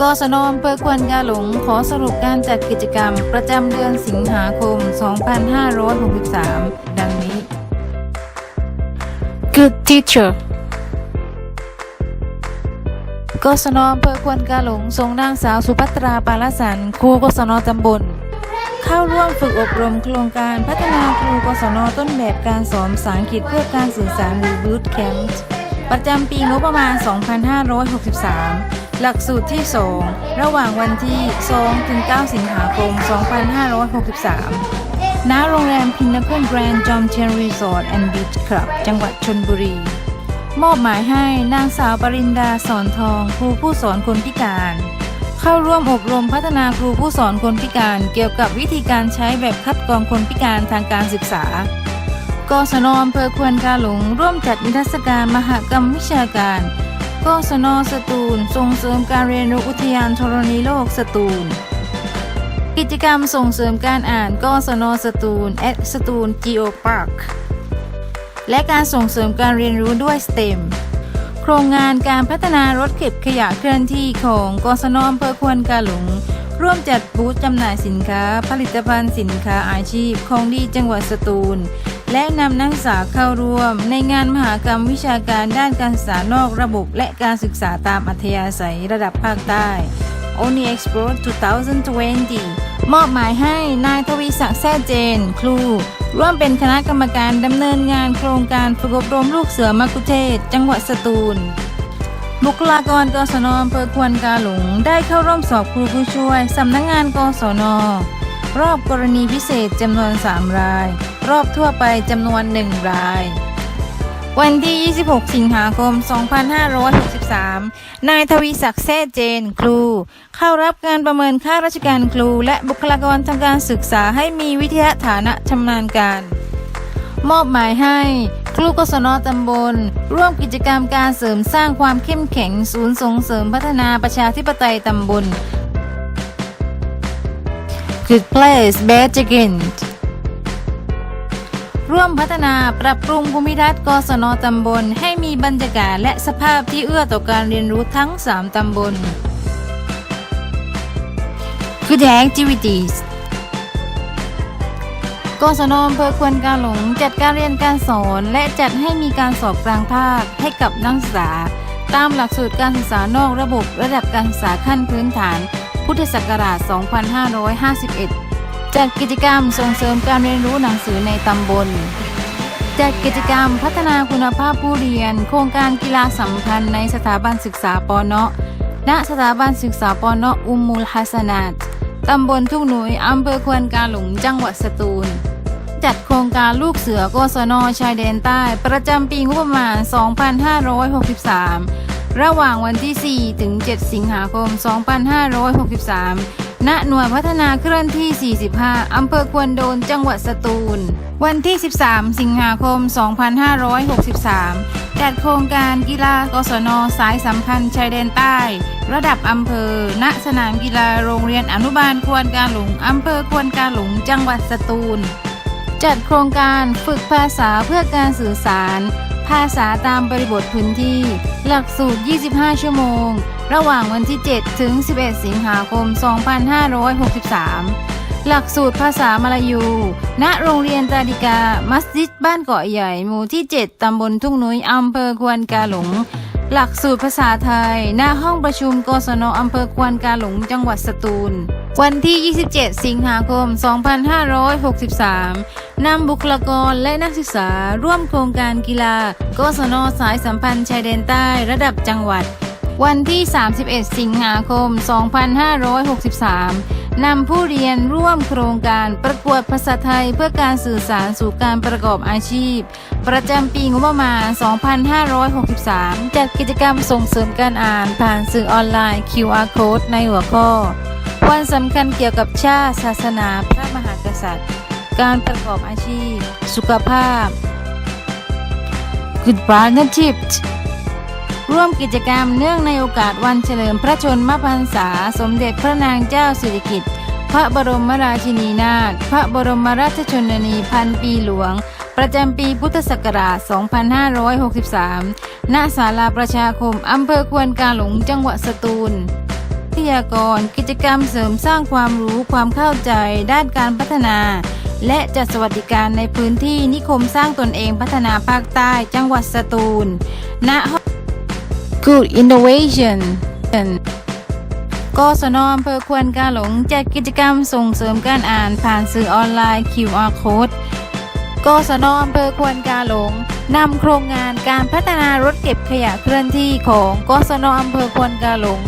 กศนอำเภอควนกาหลงขอสรุปการจัดกิจกรรมประจำเดือนสิงหาคม 2563 ดังนี้ Good teacher กศนอำเภอควนกาหลงทรงนางสาวสุภัตราปาลสันครูกศนตำบล เข้าร่วมฝึกอบรมโครงการพัฒนาครูกศนต้นแบบการสอนภาษาอังกฤษเพื่อการสื่อสารหรือ Boot Camp ประจำปีงบประมาณ 2563 หลักสูตรที่ 2 ระหว่างวันที่ 2 ถึง 9 สิงหาคม 2563 ณ โรงแรมพินาเคิลแกรนด์จอมเทียนรีสอร์ทแอนด์บีชคลับ จังหวัดชนบุรี มอบหมายให้นางสาวปรินดาสอนทอง ครูผู้สอนคนพิการ เข้าร่วมอบรมพัฒนาครูผู้สอนคนพิการ เกี่ยวกับวิธีการใช้แบบคัดกรองคนพิการทางการศึกษากศนอำเภอควนกาหลง ร่วมจัดนิทรรศการมหกรรมวิชาการ กศนสตูล ส่งเสริมการเรียนรู้อุทยานธรณีโลกสตูล กิจกรรมส่งเสริมการอ่านกศนสตูล at สตูล Geo Park และการส่งเสริมการเรียนรู้ด้วย STEM โครงงานการพัฒนารถเก็บขยะเคลื่อนที่ของกศนอำเภอควนกาหลง ร่วมจัดบูธจำหน่ายสินค้า ผลิตภัณฑ์สินค้าอาชีพของดีจังหวัดสตูล และนำนักศึกษาเข้าร่วม ในงานมหากรรมวิชาการด้านการศึกษานอกระบบ และการศึกษาตามอัธยาศัยระดับภาคใต้ Oni Expo 2020 มอบหมายให้นายทวีศักดิ์แท้เจน ครู ร่วมเป็นคณะกรรมการดำเนินงานโครงการฝึกอบรมลูกเสือมะกุเทศ จังหวัดสตูล บุคลากรกศนอำเภอควนกาหลง ได้เข้าร่วมสอบครูผู้ช่วยสำนักงงานกศน รอบกรณีพิเศษจำนวน 3 ราย รอบทั่วไปจำนวน 1 ราย วันที่ 26 สิงหาคม 2563 นายทวีศักดิ์แท้เจนครู เข้ารับการประเมินค่าราชการครู และบุคลากรทางการศึกษาให้มีวิทยาฐานะชำนาญการมอบหมายให้ครูกศนตำบล ร่วมกิจกรรมการเสริมสร้างความเข้มแข็งศูนย์ส่งเสริมพัฒนาประชาธิปไตยตำบล Good place best again ร่วมพัฒนาปรับปรุงภูมิทัศน์กศนตำบล ให้มีบรรยากาศและสภาพที่เอื้อต่อการเรียนรู้ทั้ง 3 ตำบล Good activities กศนอำเภอควนกาหลงจัดการเรียนการสอนและจัดให้มีการสอบกลางภาคให้กับนักศึกษา ตามหลักสูตรการศึกษานอกระบบระดับการศึกษาขั้นพื้นฐาน พุทธศักราช 2551 จัดกิจกรรมส่งเสริมการเรียนรู้หนังสือในตำบล จัดกิจกรรมพัฒนาคุณภาพผู้เรียน โครงการกีฬาสัมพันธ์ในสถาบันศึกษาปเนาะณสถาบันศึกษาปเนาะอุมมุลฮัสนาตตำบลทุ่งหนุยอำเภอควนกาหลงจังหวัดสตูล จัดโครงการลูกเสือกศนชายแดนใต้ ประจำปีงบประมาณ 2563 ระหว่างวันที่ 4 ถึง 7 สิงหาคม 2563 ณหน่วยพัฒนาเคลื่อนที่ 45 อำเภอควนโดน จังหวัดสตูล วันที่ 13 สิงหาคม 2563 จัดโครงการกีฬากศนสายสัมพันธ์ชายแดนใต้ ระดับอำเภอ ณ สนามกีฬาโรงเรียนอนุบาลควรกาหลง อำเภอควรกาหลง จังหวัดสตูล จัดโครงการฝึกภาษาเพื่อการสื่อสาร ภาษาตามบริบทพื้นที่ หลักสูตร 25 ชั่วโมง ระหว่างวันที่ 7 ถึง 11 สิงหาคม 2563 หลักสูตรภาษามลายู ณ โรงเรียนตาดิกา มัสยิดบ้านเกาะใหญ่ หมู่ที่ 7 ตำบลทุ่งนุ้ยอำเภอควนกาหลง หลักสูตรภาษาไทยณห้องประชุมกศนอำเภอควนกาหลงจังหวัดสตูล วันที่ 27 สิงหาคม 2563 นำบุคลากรและนักศึกษาร่วมโครงการกีฬากศนสายสัมพันธ์ชายแดนใต้ระดับจังหวัด วันที่ 31 สิงหาคม 2563 นำผู้เรียนร่วมโครงการประกวดภาษาไทยเพื่อการสื่อสารสู่การประกอบอาชีพ ประจำปีงบประมาณ 2563 จัดกิจกรรมส่งเสริมการอ่านผ่านสื่อออนไลน์ QR Code ในหัวข้อ วันสำคัญเกี่ยวกับชาติศาสนาพระมหากษัตริย์ การประกอบอาชีพ สุขภาพ Good Partnership ร่วมกิจกรรมเนื่องในโอกาสวันเฉลิมพระชนมพรรษา สมเด็จพระนางเจ้าสิริกิติ์พระบรมราชินีนาถพระบรมราชชนนีพันปีหลวง ประจำปีพุทธศักราช 2563 ณ ศาลาประชาคม อำเภอควนกาหลง จังหวัดสตูลทยากร กิจกรรมเสริมสร้างความรู้ความเข้าใจด้านการพัฒนา และจัดสวัสดิการในพื้นที่นิคมสร้างตนเองพัฒนาภาคใต้จังหวัดสตูลณห้อง Good Innovation กศนอำเภอควนกาหลงจัดกิจกรรมส่งเสริมการอ่านผ่านสื่อออนไลน์ QR Code กศนอำเภอควนกาหลงนำโครงงานการพัฒนารถเก็บขยะเคลื่อนที่ของกศนอำเภอควนกาหลง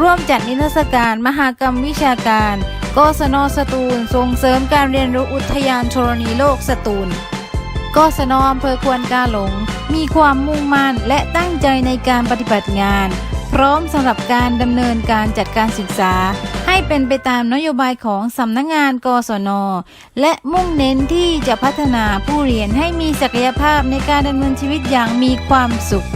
ร่วมจัดนิทรรศการมหากรรมวิชาการ กศนสตูลส่งเสริมการเรียนรู้อุทยานธรณีโลกสตูล กศนอำเภอควนกาหลง มีความมุ่งมั่นและตั้งใจในการปฏิบัติงาน พร้อมสำหรับการดำเนินการจัดการศึกษา ให้เป็นไปตามนโยบายของสำนักงงานกศน และมุ่งเน้นที่จะพัฒนาผู้เรียนให้มีศักยภาพในการดำเนินชีวิตอย่างมีความสุข